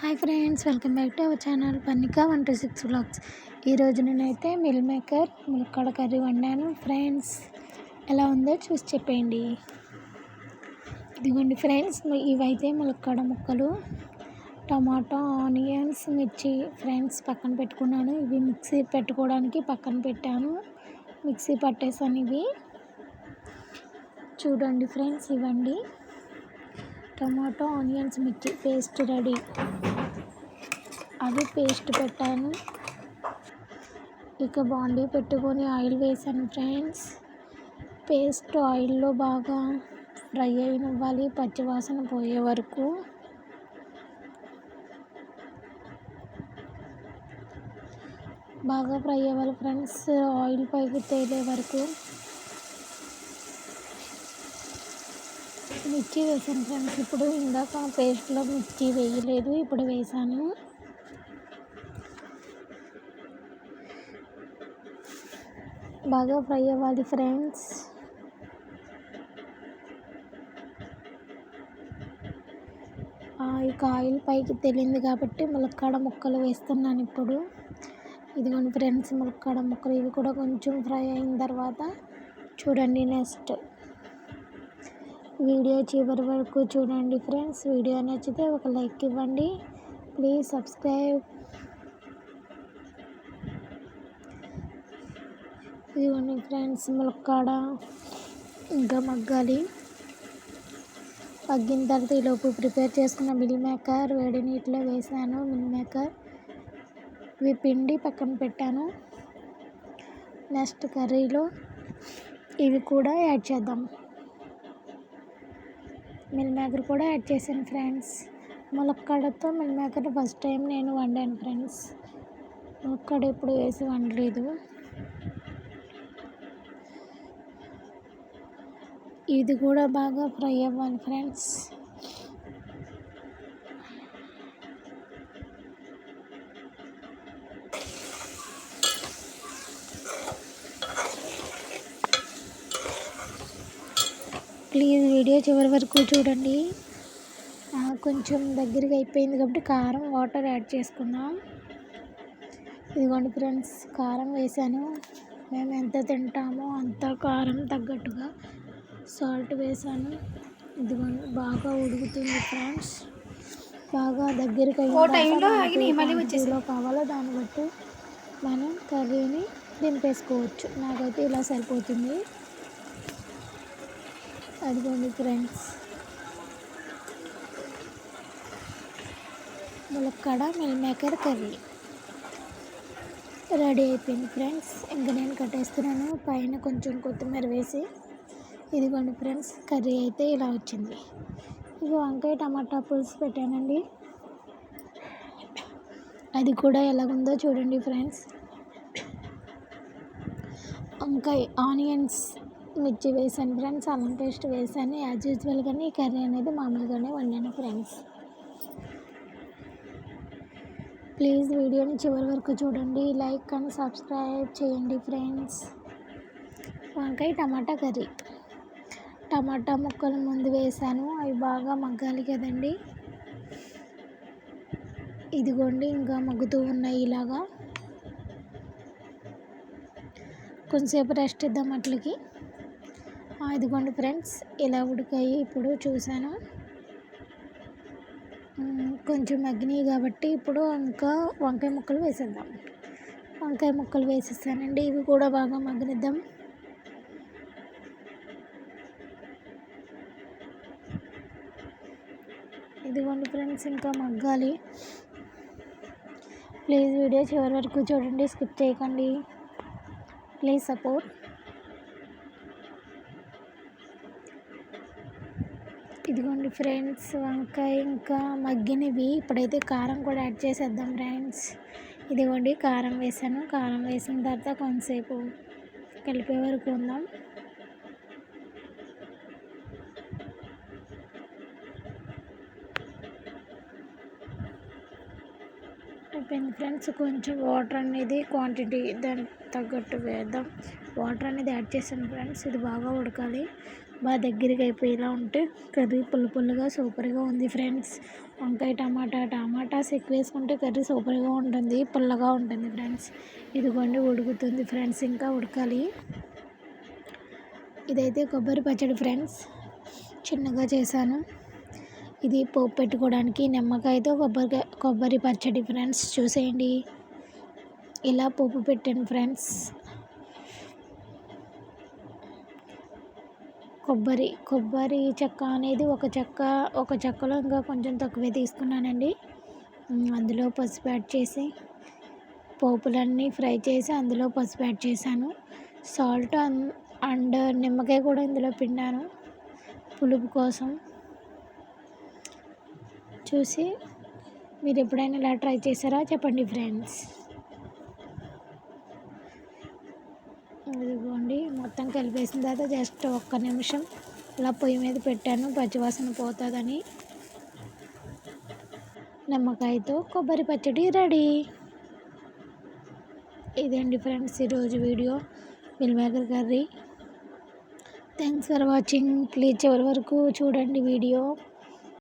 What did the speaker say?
Hi friends welcome back to our channel పన్నిక one two six blogs ఈరోజు నేనైతే meal maker ములక్కాడ curry వండాను. Friends ఎలా ఉందో చూసి చెప్పేయండి. ఇదిగోండి ఫ్రెండ్స్ ఇవైతే ములక్కాడ ముక్కలు టమాటో ఆనియన్స్ మిర్చి. ఫ్రెండ్స్ పక్కన పెట్టుకున్నాను. ఇవి మిక్సీ పెట్టుకోవడానికి పక్కన పెట్టాను. మిక్సీ పట్టేసాను ఇవి. చూడండి ఫ్రెండ్స్ ఇవ్వండి. టమాటో ఆనియన్స్ మిర్చి పేస్ట్ రెడీ. అవి పేస్ట్ పెట్టాను. ఇక బాండీ పెట్టుకొని ఆయిల్ వేసాను ఫ్రెండ్స్. పేస్ట్ ఆయిల్లో బాగా ఫ్రై అయినవ్వాలి పచ్చివాసన పోయే వరకు. బాగా ఫ్రై అవ్వాలి ఫ్రెండ్స్ ఆయిల్ పైకి తేలే వరకు. మిర్చి వేసాను ఫ్రెండ్స్. ఇప్పుడు ఇందాక పేస్ట్లో మిర్చి వేయలేదు ఇప్పుడు వేసాను. బాగా ఫ్రై అవ్వాలి ఫ్రెండ్స్. ఇక ఆయిల్ పైకి తెలియదు కాబట్టి ములక్కాడ ముక్కలు వేస్తున్నాను ఇప్పుడు. ఇదిగోండి ఫ్రెండ్స్ ములక్కాడ ముక్కలు ఇవి కూడా కొంచెం ఫ్రై అయిన తర్వాత చూడండి నెక్స్ట్. వీడియో చివరి వరకు చూడండి ఫ్రెండ్స్. వీడియో నచ్చితే ఒక లైక్ ఇవ్వండి. Please subscribe. ఇదిగోండి ఫ్రెండ్స్ ములక్కాడ ఇంకా మగ్గాలి. మగ్గిన తర్వాత ఈలోపు ప్రిపేర్ చేసుకున్న మిల్ మేకర్ వేడి నీటిలో వేసాను మిల్ మేకర్ ఇవి పిండి పక్కన పెట్టాను. నెక్స్ట్ కర్రీలో ఇవి కూడా యాడ్ చేద్దాం. మిల్మేకర్ కూడా యాడ్ చేశాను ఫ్రెండ్స్. ములక్కాడతో మిల్మేకర్ ఫస్ట్ టైం నేను వండాను ఫ్రెండ్స్. ములక్కాడ ఎప్పుడు వేసి వండలేదు. ఇది కూడా బాగా ఫ్రై అవ్వాలి ఫ్రెండ్స్. ప్లీజ్ వీడియో చివరి వరకు చూడండి. కొంచెం దగ్గరికి అయిపోయింది కాబట్టి కారం వాటర్ యాడ్ చేసుకుందాం. ఇదిగోండి ఫ్రెండ్స్ కారం వేసాను. మేము ఎంత తింటామో అంత కారం తగ్గట్టుగా సాల్ట్ వేసాను. ఇదిగోండి బాగా ఉడుకుతుంది ఫ్రెండ్స్. బాగా దగ్గరికి అయిన కావాలో దాన్ని బట్టి మనం కర్రీని దింపేసుకోవచ్చు. నాకైతే ఇలా సరిపోతుంది. అదిగోండి ఫ్రెండ్స్. ములక్కాడ మిల్ మేకర్ కర్రీ. రెడీ అయిపోయింది ఫ్రెండ్స్. ఇంకా నేను కట్టేస్తున్నాను. పైన కొంచెం కొత్తిమీర వేసి ఇదిగోండి ఫ్రెండ్స్ కర్రీ అయితే ఇలా వచ్చింది. ఇది వంకాయ టమాటా పులుసు పెట్టానండి. అది కూడా ఎలాగుందో చూడండి ఫ్రెండ్స్. వంకాయ ఆనియన్స్ మిర్చి వేసాను ఫ్రెండ్స్ అల్లం పేస్ట్ వేసాను. యాజ్ యూజువల్గానే ఈ కర్రీ అనేది మామూలుగానే వండాను ఫ్రెండ్స్. ప్లీజ్ వీడియోని చివరి వరకు చూడండి. లైక్ అండ్ సబ్స్క్రైబ్ చేయండి ఫ్రెండ్స్. వంకాయ టమాటా కర్రీ. టమాటా ముక్కలు ముందు వేసాను. అవి బాగా మగ్గాలి కదండి. ఇదిగోండి ఇంకా మగ్గుతూ ఉన్నాయి ఇలాగా. కొంచెంసేపు రెస్ట్ ఇద్దాం అట్లకి. ఇదిగోండి ఫ్రెండ్స్ ఇలా ఉడికాయి ఇప్పుడు చూశాను. కొంచెం మగ్గినాయి కాబట్టి ఇప్పుడు ఇంకా వంకాయ ముక్కలు వేసేద్దాం. వంకాయ ముక్కలు వేసేసానండి ఇవి కూడా బాగా మగ్గనిద్దాం. ఇదిగోండి ఫ్రెండ్స్ ఇంకా మగ్గాలి. ప్లీజ్ వీడియో చివరి వరకు చూడండి స్కిప్ చేయకండి. Please support. ఇదిగోండి ఫ్రెండ్స్ వంకాయ ఇంకా మగ్గినవి. ఇప్పుడైతే కారం కూడా యాడ్ చేసేద్దాం ఫ్రెండ్స్. ఇదిగోండి కారం వేసాను. కారం వేసిన తర్వాత కొంతసేపు కలిపే వరకు ఉందాం. అయిపోయింది ఫ్రెండ్స్. కొంచెం వాటర్ అనేది క్వాంటిటీ దానికి తగ్గట్టు వేద్దాం. వాటర్ అనేది యాడ్ చేసాను ఫ్రెండ్స్. ఇది బాగా ఉడకాలి. బాగా దగ్గరికి అయిపోయేలా ఉంటే కర్రీ పుల్ల పుల్లగా సూపర్గా ఉంది ఫ్రెండ్స్. వంకాయ టమాటా టమాటాస్ ఎక్కువ వేసుకుంటే కర్రీ సూపర్గా ఉంటుంది పుల్లగా ఉంటుంది ఫ్రెండ్స్. ఇదిగోండి ఉడుకుతుంది ఫ్రెండ్స్. ఇంకా ఉడకాలి. ఇదైతే కొబ్బరి పచ్చడి ఫ్రెండ్స్. చిన్నగా చేశాను. ఇది పోపు పెట్టుకోవడానికి నిమ్మకాయతో కొబ్బరికాయ కొబ్బరి పచ్చడి ఫ్రెండ్స్ చూసేయండి. ఇలా పోపు పెట్టాను ఫ్రెండ్స్. కొబ్బరి కొబ్బరి చెక్క అనేది ఒక చెక్క ఒక చెక్కలో ఇంకా కొంచెం తక్కువే తీసుకున్నానండి. అందులో పసుపు యాడ్ చేసి పోపులన్నీ ఫ్రై చేసి అందులో పసుపు యాడ్ చేశాను. సాల్ట్ అండ్ నిమ్మకాయ కూడా ఇందులో పిండాను పులుపు కోసం. చూసి మీరు ఎప్పుడైనా ఇలా ట్రై చేశారా? చెప్పండి ఫ్రెండ్స్. ఇదిగోండి మొత్తం కలిపేసిన తర్వాత జస్ట్ ఒక్క నిమిషం ఇలా పొయ్యి మీద పెట్టాను పచ్చివాసన పోతుందని. నిమ్మకాయతో కొబ్బరి పచ్చడి రెడీ. ఇదండి ఫ్రెండ్స్ ఈరోజు video meal maker curry. Thanks for watching. Please చివరి వరకు చూడండి వీడియో.